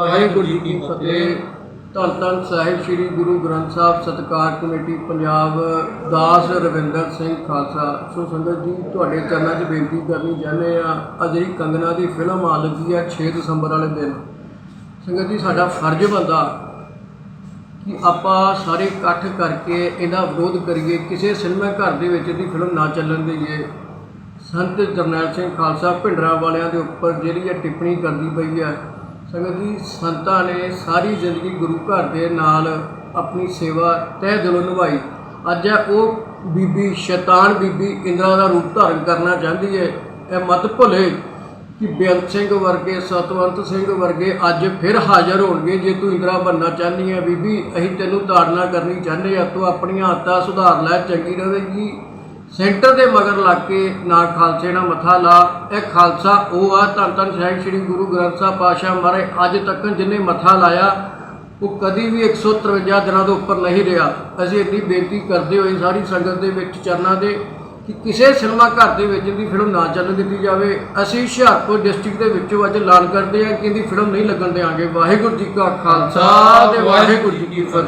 ਵਾਹਿਗੁਰੂ ਜੀ ਕੀ ਫਤਿਹ। ਧੰਨ ਧੰਨ ਸਾਹਿਬ ਸ੍ਰੀ ਗੁਰੂ ਗ੍ਰੰਥ ਸਾਹਿਬ ਸਤਕਾਰ ਕਮੇਟੀ ਪੰਜਾਬ ਦਾਸ ਰਵਿੰਦਰ ਸਿੰਘ ਖਾਲਸਾ। ਸੋ ਸੰਗਤ ਜੀ, ਤੁਹਾਡੇ ਚਰਨਾਂ 'ਚ ਬੇਨਤੀ ਕਰਨੀ ਚਾਹੁੰਦੇ ਆ ਅਜਿਹੀ ਕੰਗਨਾ ਦੀ ਫਿਲਮ ਆ ਲੱਗੀ ਆ 6 ਦਸੰਬਰ ਵਾਲੇ ਦਿਨ। ਸੰਗਤ ਜੀ, ਸਾਡਾ ਫਰਜ਼ ਬੰਦਾ ਕਿ ਆਪਾਂ ਸਾਰੇ ਇਕੱਠ ਕਰਕੇ ਇਹਦਾ ਵਿਰੋਧ ਕਰੀਏ, ਕਿਸੇ ਸਿਨੇਮਾ ਘਰ ਦੇ ਵਿੱਚ ਇਹਦੀ ਫਿਲਮ ਨਾ ਚੱਲਣ ਦੇਈਏ। ਸੰਤ ਜਰਨੈਲ ਸਿੰਘ ਖਾਲਸਾ ਭਿੰਡਰਾਂ ਵਾਲਿਆਂ ਦੇ ਉੱਪਰ ਜਿਹੜੀ ਇਹ ਟਿੱਪਣੀ ਕਰਦੀ ਪਈ ਹੈ ਸੰਗਤ ਜੀ ਸੰਤਾਂ ਨੇ ਸਾਰੀ ਜ਼ਿੰਦਗੀ ਗੁਰੂ ਘਰ ਦੇ ਨਾਲ ਆਪਣੀ ਸੇਵਾ ਤਹਿ ਦਿਲੋਂ ਨਿਭਾਈ। ਅੱਜ ਹੈ ਉਹ ਬੀਬੀ ਸ਼ੈਤਾਨ ਬੀਬੀ ਇੰਦਰਾ ਦਾ ਰੂਪ ਧਾਰਨ ਕਰਨਾ ਚਾਹੁੰਦੀ ਹੈ ਇਹ ਮਤ ਭੁੱਲੇ ਕਿ ਬੇਅੰਤ ਸਿੰਘ ਵਰਗੇ, ਸਤਵੰਤ ਸਿੰਘ ਵਰਗੇ ਅੱਜ ਫਿਰ ਹਾਜ਼ਰ ਹੋਣਗੇ ਜੇ ਤੂੰ ਇੰਦਰਾ ਬਣਨਾ ਚਾਹਨੀ ਹੈ ਬੀਬੀ, ਅਸੀਂ ਤੈਨੂੰ ਤਾੜਨਾ ਕਰਨੀ ਚਾਹੁੰਦੇ ਆ। ਤੂੰ ਆਪਣੀਆਂ ਆਦਤਾਂ ਸੁਧਾਰ ਲੈ, ਚੰਗੀ ਰਹੇਗੀ। ਸੈਂਟਰ ਦੇ ਮਗਰ ਲੱਗ ਕੇ ਨਾ ਖਾਲਸੇ ਨਾਲ ਮੱਥਾ ਲਾ, ਇਹ ਖਾਲਸਾ ਉਹ ਆ, ਧੰਨ ਧੰਨ ਸਾਹਿਬ ਸ੍ਰੀ ਗੁਰੂ ਗ੍ਰੰਥ ਸਾਹਿਬ ਪਾਤਸ਼ਾਹ ਮਹਾਰਾਜ, ਅੱਜ ਤੱਕ ਜਿਹਨੇ ਮੱਥਾ ਲਾਇਆ, ਉਹ ਕਦੀ ਵੀ 153 ਦਿਨਾਂ ਤੋਂ ਉੱਪਰ ਨਹੀਂ ਰਿਹਾ। ਅਸੀਂ ਇੰਨੀ ਬੇਨਤੀ ਕਰਦੇ ਹੋਏ ਸਾਰੀ ਸੰਗਤ ਦੇ ਵਿੱਚ ਚਰਨਾਂ ਦੇ ਕਿ ਕਿਸੇ ਸਿਨੇਮਾ ਘਰ ਦੇ ਵਿੱਚ ਦੀ ਫਿਲਮ ਨਾ ਚੱਲਣ ਦਿੱਤੀ ਜਾਵੇ। ਅਸੀਂ ਹੁਸ਼ਿਆਰਪੁਰ ਡਿਸਟ੍ਰਿਕਟ ਦੇ ਵਿੱਚੋਂ ਅੱਜ ਐਲਾਨ ਕਰਦੇ ਹਾਂ ਕਿ ਇਹਦੀ ਫਿਲਮ ਨਹੀਂ ਲੱਗਣ ਦੇਵਾਂਗੇ ਵਾਹਿਗੁਰੂ ਜੀ ਕਾ ਖਾਲਸਾ ਤੇ ਵਾਹਿਗੁਰੂ ਜੀ ਕੀ ਫਤਿਹ।